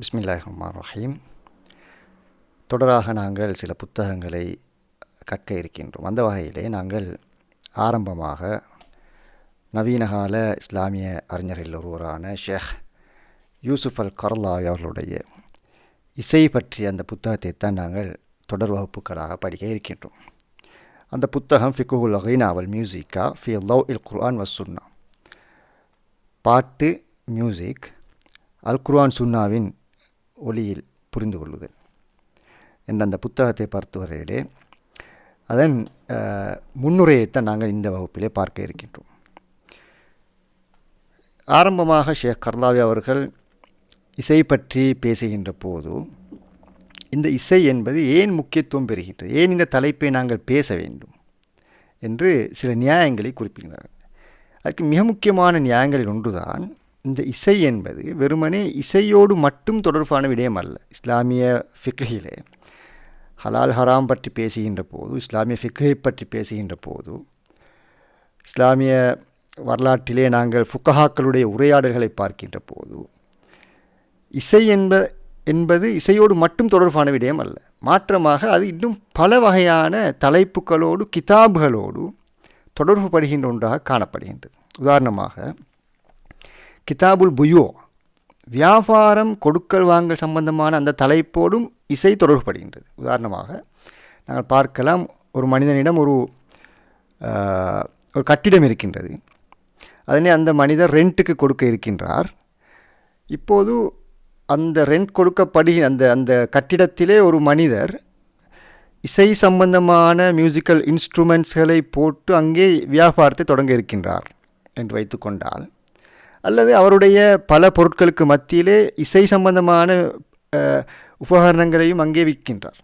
பிஸ்மில்லாஹ் ரஹ்மான் ரஹீம் தொடராக நாங்கள் சில புத்தகங்களை கற்க இருக்கின்றோம். அந்த வகையிலே நாங்கள் ஆரம்பமாக நவீனகால இஸ்லாமிய அறிஞர்களில் ஒருவரான ஷேக் யூசுஃப் அல் கர்லாய் அவர்களுடைய இசை பற்றிய அந்த புத்தகத்தை தான் நாங்கள் தொடர் வகுப்புகளாக படிக்க இருக்கின்றோம். அந்த புத்தகம் ஃபிகுல் அகைனாவல் மியூசிக்கா ஃபி லவ் இல் குர்ஆன் வசுன்னா பாட்டு மியூசிக் அல் குர்ஆன் சுன்னாவின் ஒளியில் புரிந்து கொள்ளுதல் என்ற அந்த புத்தகத்தை பொறுத்தவரையிலே அதன் முன்னுரையைத்தான் நாங்கள் இந்த வகுப்பிலே பார்க்க இருக்கின்றோம். ஆரம்பமாக ஷேக் கர்லாவி அவர்கள் இசை பற்றி பேசுகின்ற போது இந்த இசை என்பது ஏன் முக்கியத்துவம் பெறுகின்றது? ஏன் இந்த தலைப்பை நாங்கள் பேச வேண்டும்? என்று சில நியாயங்களை குறிப்பிடுகிறார்கள். அதுக்கு மிக முக்கியமான நியாயங்களில் ஒன்றுதான் இந்த இசை என்பது வெறுமனே இசையோடு மட்டும் தொடர்பான விடயம் அல்ல. இஸ்லாமிய ஃபிக்கையிலே ஹலால் ஹராம் பற்றி பேசுகின்ற போது இஸ்லாமிய ஃபிக்கை பற்றி பேசுகின்ற போது இஸ்லாமிய வரலாற்றிலே நாங்கள் ஃபுக்கஹாக்களுடைய உரையாடல்களை பார்க்கின்ற போது இசை என்ப என்பது இசையோடு மட்டும் தொடர்பான விடயம் அல்ல. மாற்றமாக அது இன்னும் பல வகையான தலைப்புகளோடு கிதாபுகளோடு தொடர்பு படுகின்ற ஒன்றாக காணப்படுகின்றது. உதாரணமாக கிதாபுல் புயோ. வியாபாரம் கொடுக்கல் வாங்கல் சம்பந்தமான அந்த தலைப்போடும் இசை தொடர்புபடுகின்றது. உதாரணமாக நாங்கள் பார்க்கலாம் ஒரு மனிதனிடம் ஒரு ஒரு கட்டிடம் இருக்கின்றது. அதனை அந்த மனிதர் ரெண்ட்டுக்கு கொடுக்க இருக்கின்றார். இப்போது அந்த ரெண்ட் கொடுக்கப்படி அந்த அந்த கட்டிடத்திலே ஒரு மனிதர் இசை சம்பந்தமான மியூசிக்கல் இன்ஸ்ட்ருமெண்ட்ஸ்களை போட்டு அங்கே வியாபாரத்தை தொடங்க இருக்கின்றார் என்று வைத்துக்கொண்டால் அல்லது அவருடைய பல பொருட்களுக்கு மத்தியிலே இசை சம்பந்தமான உபகரணங்களையும் அங்கே விற்கின்றார்.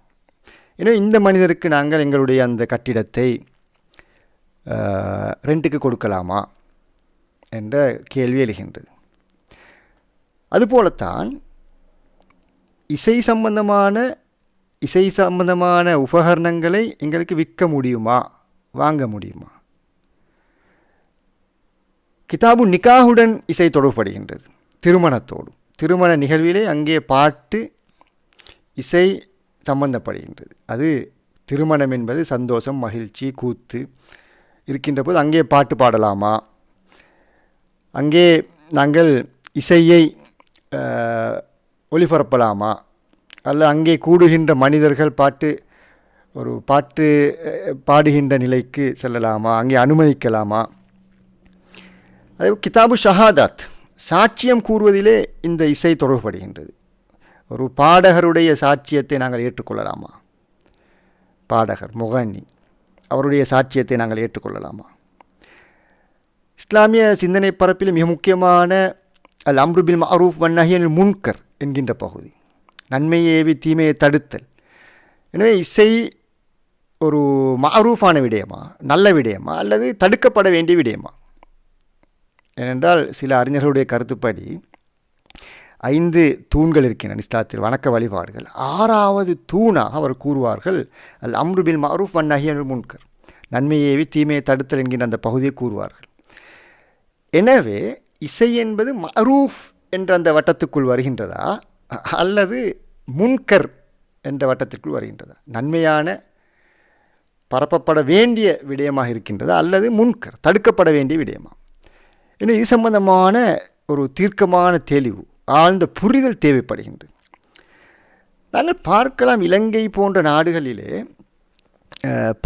எனவே இந்த மனிதருக்கு நாங்கள் எங்களுடைய அந்த கட்டிடத்தை ரெண்ட்டுக்கு கொடுக்கலாமா என்ற கேள்வி எழுகின்றது. அதுபோலத்தான் இசை சம்பந்தமான இசை சம்பந்தமான உபகரணங்களை எங்களுக்கு விற்க முடியுமா வாங்க முடியுமா? கிதாபு நிக்காகுடன் இசை தொடர்படுகின்றது திருமணத்தோடு. திருமண நிகழ்விலே அங்கே பாட்டு இசை சம்பந்தப்படுகின்றது. அது திருமணம் என்பது சந்தோஷம் மகிழ்ச்சி கூத்து இருக்கின்ற போது அங்கே பாட்டு பாடலாமா? அங்கே நாங்கள் இசையை ஒளிபரப்பலாமா? அல்ல அங்கே கூடுகின்ற மனிதர்கள் பாட்டு ஒரு பாட்டு பாடுகின்ற நிலைக்கு செல்லலாமா? அங்கே அனுமதிக்கலாமா? அதே கிதாபு ஷஹாதாத். சாட்சியம் கூறுவதிலே இந்த இசை தொடர்புபடுகின்றது. ஒரு பாடகருடைய சாட்சியத்தை நாங்கள் ஏற்றுக்கொள்ளலாமா? பாடகர் முகன்னி அவருடைய சாட்சியத்தை நாங்கள் ஏற்றுக்கொள்ளலாமா? இஸ்லாமிய சிந்தனை பரப்பில் மிக முக்கியமான அல் அம்ருபில் மரூஃப் வன்னஹியல் முன்கர் என்கின்ற பகுதி. நன்மையை ஏவி தீமையை தடுத்தல். எனவே இசை ஒரு மரூஃபான விடயமா? நல்ல விடயமா? அல்லது தடுக்கப்பட வேண்டிய விடயமா? ஏனென்றால் சில அறிஞர்களுடைய கருத்துப்படி ஐந்து தூண்கள் இருக்கின்றன இஸ்லாத்தில் வணக்க வழிபாடுகள். ஆறாவது தூணாக அவர் கூறுவார்கள் அல் அம்ருபில் மரூஃப் வன் நஹியல் முன்கர். நன்மையேவி தீமையை தடுத்தல் என்கின்ற அந்த பகுதியை கூறுவார்கள். எனவே இசை என்பது மரூஃப் என்ற அந்த வட்டத்துக்குள் வருகின்றதா அல்லது முன்கர் என்ற வட்டத்திற்குள் வருகின்றதா? நன்மையான பரப்பப்பட வேண்டிய விடயமாக இருக்கின்றதா அல்லது முன்கர் தடுக்கப்பட வேண்டிய விடயமாக இன்னும் இது சம்பந்தமான ஒரு தீர்க்கமான தெளிவு ஆழ்ந்த புரிதல் தேவைப்படுகின்றது. நாங்கள் பார்க்கலாம் இலங்கை போன்ற நாடுகளிலே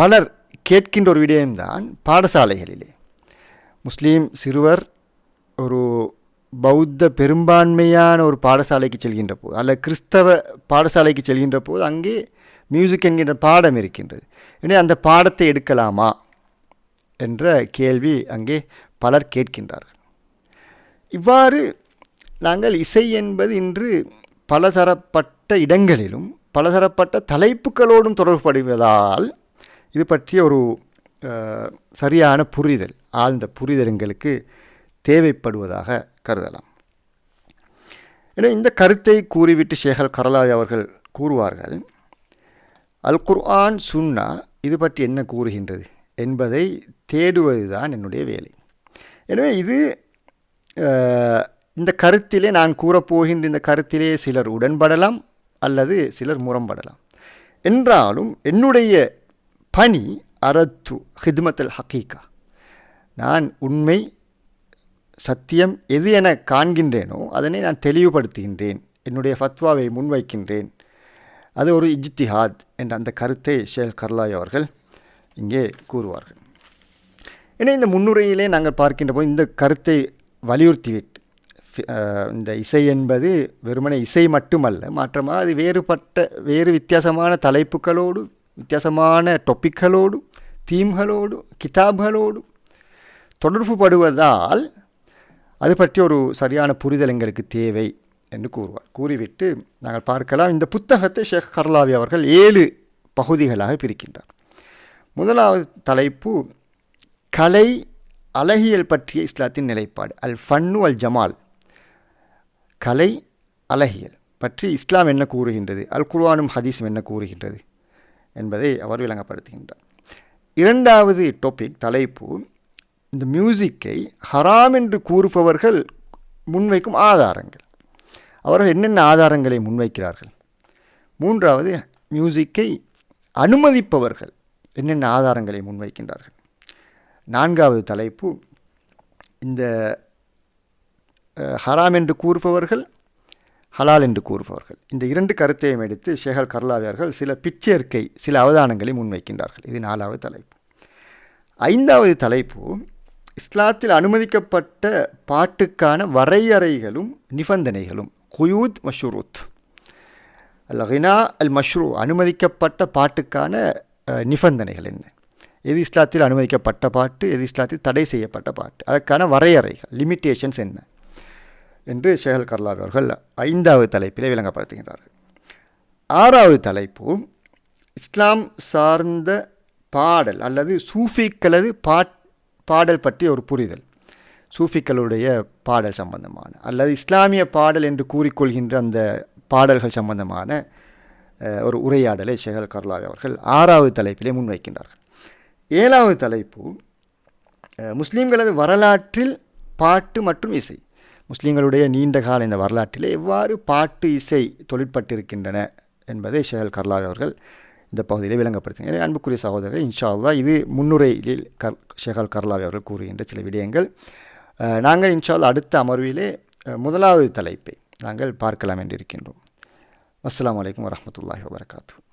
பலர் கேட்கின்ற ஒரு விடயம்தான் பாடசாலைகளிலே. முஸ்லீம் சிறுவர் ஒரு பௌத்த பெரும்பான்மையான ஒரு பாடசாலைக்கு செல்கின்ற போது அல்ல கிறிஸ்தவ பாடசாலைக்கு செல்கின்ற போது அங்கே மியூசிக் என்கின்ற பாடம் இருக்கின்றது. எனவே அந்த பாடத்தை எடுக்கலாமா? என்ற கேள்வி அங்கே பலர் கேட்கின்றார்கள். இவ்வாறு நாங்கள் இசை என்பது இன்று பலதரப்பட்ட இடங்களிலும் பலதரப்பட்ட தலைப்புகளோடும் தொடர்புபடுவதால் இது பற்றிய ஒரு சரியான புரிதல் ஆழ்ந்த புரிதல் எங்களுக்கு தேவைப்படுவதாக கருதலாம். எனவே இந்த கருத்தை கூறிவிட்டு ஷேகல் கரலாவி அவர்கள் கூறுவார்கள் அல் குர்ஆன் சுன்னா இது பற்றி என்ன கூறுகின்றது? என்பதை தேடுவதுதான் என்னுடைய வேலை. எனவே இது இந்த கருத்திலே நான் கூறப்போகின்ற இந்த கருத்திலே சிலர் உடன்படலாம் அல்லது சிலர் முரம்படலாம் என்றாலும் என்னுடைய பணி அரத்து ஹித்மத்தல் ஹக்கீகா நான் உண்மை சத்தியம் எது என காண்கின்றேனோ அதனை நான் தெளிவுபடுத்துகின்றேன். என்னுடைய ஃபத்வாவை முன்வைக்கின்றேன். அது ஒரு இஜ்திஹாத் என்ற அந்த கருத்தை ஷேல் கர்லாய் அவர்கள் இங்கே கூறுவார்கள். ஏன்னா இந்த முன்னுரையிலே நாங்கள் பார்க்கின்ற போது இந்த கருத்தை வலியுறுத்திவிட்டு இந்த இசை என்பது வெறுமனே இசை மட்டுமல்ல மாற்றமாக அது வேறுபட்ட வேறு வித்தியாசமான தலைப்புகளோடு வித்தியாசமான டொப்பிக்களோடு தீம்களோடு கிதாப்களோடு தொடர்புபடுவதால் அது பற்றி ஒரு சரியான புரிதல் எங்களுக்கு தேவை என்று கூறுவார். கூறிவிட்டு நாங்கள் பார்க்கலாம். இந்த புத்தகத்தை ஷேக் கர்லாவி அவர்கள் ஏழு பகுதிகளாக பிரிக்கின்றார். முதலாவது தலைப்பு கலை அழகியல் பற்றிய இஸ்லாத்தின் நிலைப்பாடு அல் ஃபன்னு அல் ஜமால். கலை அழகியல் பற்றி இஸ்லாம் என்ன கூறுகின்றது அல் குர்வானும் ஹதீஸும் என்ன கூறுகின்றது என்பதை அவர் விளங்கப்படுத்துகின்றார். இரண்டாவது டாபிக் தலைப்பு இந்த மியூசிக்கை ஹராம் என்று கூறுபவர்கள் முன்வைக்கும் ஆதாரங்கள். அவர்கள் என்னென்ன ஆதாரங்களை முன்வைக்கிறார்கள்? மூன்றாவது மியூசிக்கை அனுமதிப்பவர்கள் என்னென்ன ஆதாரங்களை முன்வைக்கின்றார்கள்? நான்காவது தலைப்பு. இந்த ஹராம் என்று கூறுபவர்கள் ஹலால் என்று கூறுபவர்கள். இந்த இரண்டு கருத்தையும் எடுத்து ஷேகல் கர்லாவியர்கள் சில பிச்சேர்க்கை சில அவதானங்களை முன்வைக்கின்றார்கள். இது நாலாவது தலைப்பு. ஐந்தாவது தலைப்பு இஸ்லாத்தில் அனுமதிக்கப்பட்ட பாட்டுக்கான வரையறைகளும் நிபந்தனைகளும் குயூத் மஷூருத் அல் ஹினா அல் மஷ்ரூ அனுமதிக்கப்பட்ட பாட்டுக்கான நிபந்தனைகள் என்ன? எது இஸ்லாத்தில் அனுமதிக்கப்பட்ட பாட்டு எது இஸ்லாத்தில் தடை செய்யப்பட்ட பாட்டு. அதற்கான வரையறைகள் லிமிட்டேஷன்ஸ் என்ன? என்று ஷேகல் கர்லாக் அவர்கள் ஐந்தாவது தலைப்பிலே விளங்கப்படுத்துகின்றார்கள். ஆறாவது தலைப்பு இஸ்லாம் சார்ந்த பாடல் அல்லது சூஃபிக்களது பாட் பாடல் பற்றிய ஒரு புரிதல். சூஃபிக்களுடைய பாடல் சம்பந்தமான அல்லது இஸ்லாமிய பாடல் என்று கூறிக்கொள்கின்ற அந்த பாடல்கள் சம்பந்தமான ஒரு உரையாடலை ஷேகல் கர்லாவி அவர்கள் ஆறாவது தலைப்பிலே முன்வைக்கின்றார்கள். ஏழாவது தலைப்பு முஸ்லீம்களது வரலாற்றில் பாட்டு மற்றும் இசை. முஸ்லீம்களுடைய நீண்ட கால இந்த வரலாற்றிலே எவ்வாறு பாட்டு இசை தொழிற்பட்டிருக்கின்றன என்பதை ஷேகல் கர்லாக் அவர்கள் இந்த பகுதியிலே விளங்கப்படுத்துங்க அன்புக்குரிய சகோதரர்கள் இன்ஷா அல்லாஹ் இது முன்னுரையில் கர் ஷேகல் கர்லாக் அவர்கள் கூறுகின்ற சில விடயங்கள். நாங்கள் இன்ஷால் அடுத்த அமர்விலே முதலாவது தலைப்பை நாங்கள் பார்க்கலாம் என்றிருக்கின்றோம். அஸ்லாம் வலைக்கம் வரமத்துல்லாஹி வரஹ்மத்துல்லாஹி